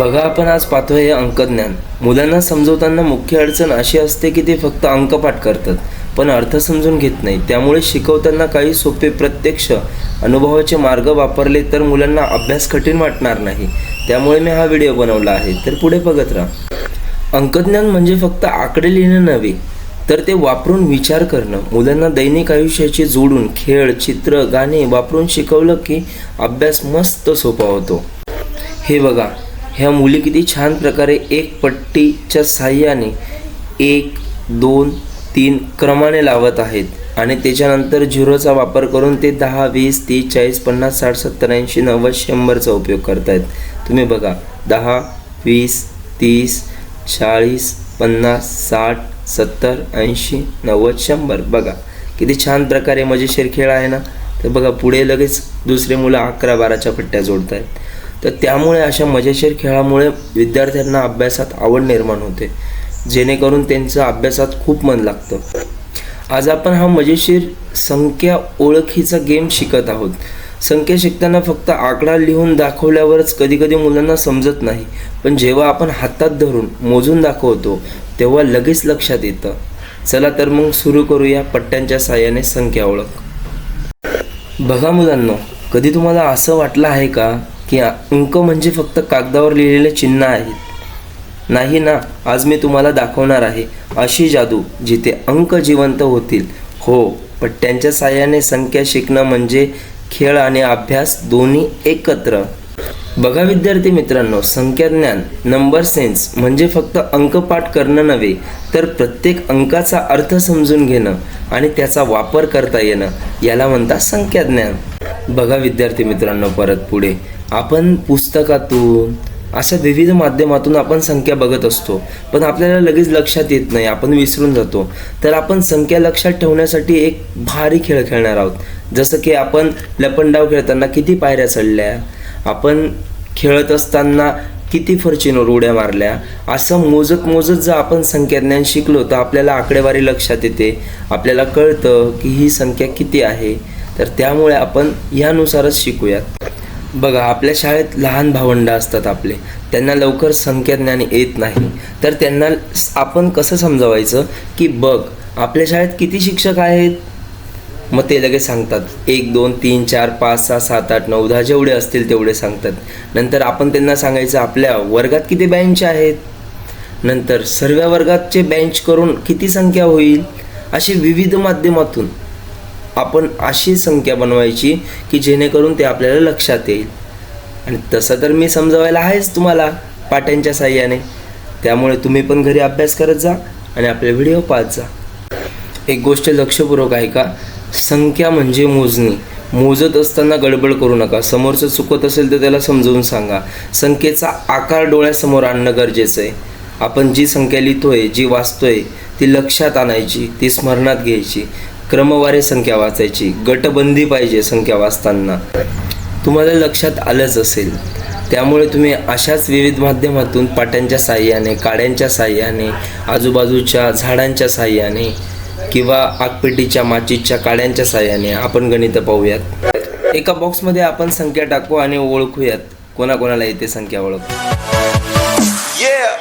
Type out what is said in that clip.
बघा आपण आज पाहतो हे अंकज्ञान. मुलांना समजवताना मुख्य अडचण अशी असते की ते फक्त अंकपाठ करतात पण अर्थ समजून घेत नाही. त्यामुळे शिकवताना काही सोपे प्रत्यक्ष अनुभवाचे मार्ग वापरले तर मुलांना अभ्यास कठीण वाटणार नाही. त्यामुळे मी हा व्हिडिओ बनवला आहे. तर पुढे बघत राहा. अंकज्ञान म्हणजे फक्त आकडे लिहिणं नव्हे तर ते वापरून विचार करणं. मुलांना दैनिक आयुष्याशी जोडून खेळ चित्र गाणे वापरून शिकवलं की अभ्यास मस्त सोपा होतो. हे बघा ह्या मुली किती छान प्रकारे एक पट्टीच्या साह्याने एक दोन तीन क्रमाने लावत आहेत. आणि त्याच्यानंतर झिरोचा वापर करून ते दहा वीस तीस चाळीस पन्नास साठ सत्तर ऐंशी नव्वद शंभरचा उपयोग करतायत. तुम्ही बघा दहा वीस तीस चाळीस पन्नास साठ सत्तर ऐंशी नव्वद शंभर. बघा किती छान प्रकारे मजेशीर खेळ आहे ना? तर बघा पुढे लगेच दुसरे मुलं अकरा बाराच्या पट्ट्या जोडत आहेत तर त्यामुळे अशा मजेशीर खेळामुळे विद्यार्थ्यांना अभ्यासात आवड निर्माण होते. जेणेकरून त्यांचं अभ्यासात खूप मन लागतं. आज आपण हा मजेशीर संख्या ओळखीचा गेम शिकत आहोत. संख्या शिकताना फक्त आकडा लिहून दाखवल्यावरच कधीकधी मुलांना समजत नाही. पण जेव्हा आपण हातात धरून मोजून दाखवतो तेव्हा लगेच लक्षात येतं. चला तर मग सुरू करूया पट्ट्यांच्या साह्याने संख्या ओळख. बघा मुलांनो कधी तुम्हाला असं वाटलं आहे का? की अंक म्हणजे फक्त कागदावर लिहिलेले चिन्ह आहेत. नाही ना आज मी तुम्हाला दाखवणार आहे. अशी जादू जिथे अंक जिवंत होतील. हो पट्ट्यांच्या साह्याने संख्या शिकणं म्हणजे खेळ आणि अभ्यास दोन्ही एकत्र. बघा विद्यार्थी मित्रांनो संख्याज्ञान नंबर सेन्स म्हणजे फक्त अंकपाठ करणं नव्हे तर प्रत्येक अंकाचा अर्थ समजून घेणं आणि त्याचा वापर करता येणं याला म्हणतात संख्याज्ञान. बघा विद्यार्थी मित्रांनो परत पुढे. आपण पुस्तकातून अशा विविध माध्यमातून आपण संख्या बघत असतो पण आपल्याला लगेच लक्षात येत नाही आपण विसरून जातो. तर आपण संख्या लक्षात ठेवण्यासाठी एक भारी खेळ खेळणार आहोत. जसं की आपण लपंडाव खेळताना किती पायऱ्या चढल्या आपण खेळत असताना किती फरचीनवर उड्या मारल्या असं मोजत मोजत जर आपण संख्याज्ञान शिकलो तर आपल्याला आकडेवारी लक्षात येते. आपल्याला कळतं की ही संख्या किती आहे. तर त्यामुळे आपण यानुसारच शिकूयात. बघा आपल्या शाळेत लहान भावंड असतात आपले. त्यांना लवकर संख्याज्ञान येत नाही. तर त्यांना आपण कसं समजावायचं? की बघ आपल्या शाळेत किती शिक्षक आहेत? मग ते लगेच सांगतात. एक दोन तीन चार पाच सहा सात आठ नऊ दहा जेवढे असतील तेवढे सांगतात. नंतर आपण त्यांना सांगायचं आपल्या वर्गात किती बेंच आहेत? नंतर सर्व वर्गातचे बेंच करून किती संख्या होईल? अशी विविध माध्यमातून. आपण अशी संख्या बनवायची की जेणेकरून ते आपल्याला लक्षात येईल. आणि तसं तर मी समजवायला आहेच तुम्हाला पाट्यांच्या साह्याने. त्यामुळे तुम्ही पण घरी अभ्यास करत जा आणि आपले व्हिडिओ पाहत जा. एक गोष्ट लक्षपूर्वक आहे का संख्या म्हणजे मोजणी. मोजत असताना गडबड करू नका. समोरचं चुकत असेल तर त्याला समजवून सांगा. संख्येचा आकार डोळ्यासमोर आणणं गरजेचं आहे. आपण जी संख्या लिहितोय जी वाचतोय ती लक्षात आणायची ती स्मरणात घ्यायची. क्रमवारी संख्या वाचायची. गटबंदी पाहिजे संख्या वाचताना. तुम्हाला लक्षात आलंच असेल. त्यामुळे तुम्ही अशाच विविध माध्यमातून पाट्यांच्या साह्याने काड्यांच्या साह्याने आजूबाजूच्या झाडांच्या साह्याने किंवा आगपेटीच्या माचीच्या काड्यांच्या साह्याने आपण गणित पाहूयात. एका बॉक्समध्ये आपण संख्या टाकू आणि ओळखूयात. कोणाकोणाला येते संख्या ओळख? Yeah.